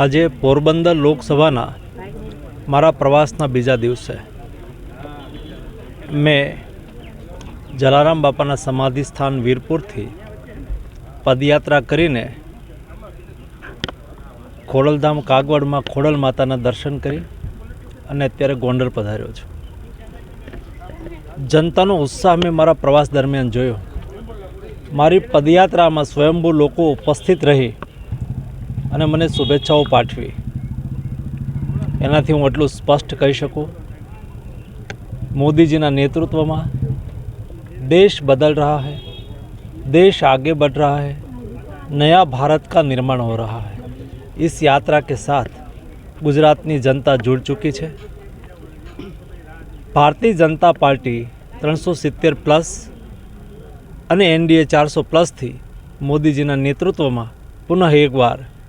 આજે પોરબંદર લોકસભાના મારા પ્રવાસના બીજા દિવસે. મેં જલારામ બાપાના સમાધિ સ્થાન વીરપુરથી પદયાત્રા કરીને ખોડલધામ કાગવડમાં ખોડલ માતાના દર્શન કરી અને અત્યારે ગોંડલ પધાર્યો છું. જનતાનો ઉત્સાહ મેં મારા પ્રવાસ દરમિયાન જોયો. મારી પદયાત્રામાં સ્વયંભૂ લોકો ઉપસ્થિત રહી અને મને શુભેચ્છાઓ પાઠવી એનાથી હું એટલું સ્પષ્ટ કહી શકું मोदी जी ना नेतृत्व में देश बदल रहा है देश आगे बढ़ रहा है नया भारत का निर्माण हो रहा है इस यात्रा के साथ गुजरातनी जनता जुड़ चुकी है ભારતીય જનતા પાર્ટી ત્રણસો સિત્તેર પ્લસ અને એનડીએ ચારસો પ્લસથી મોદીજીના નેતૃત્વમાં પુનઃ એકવાર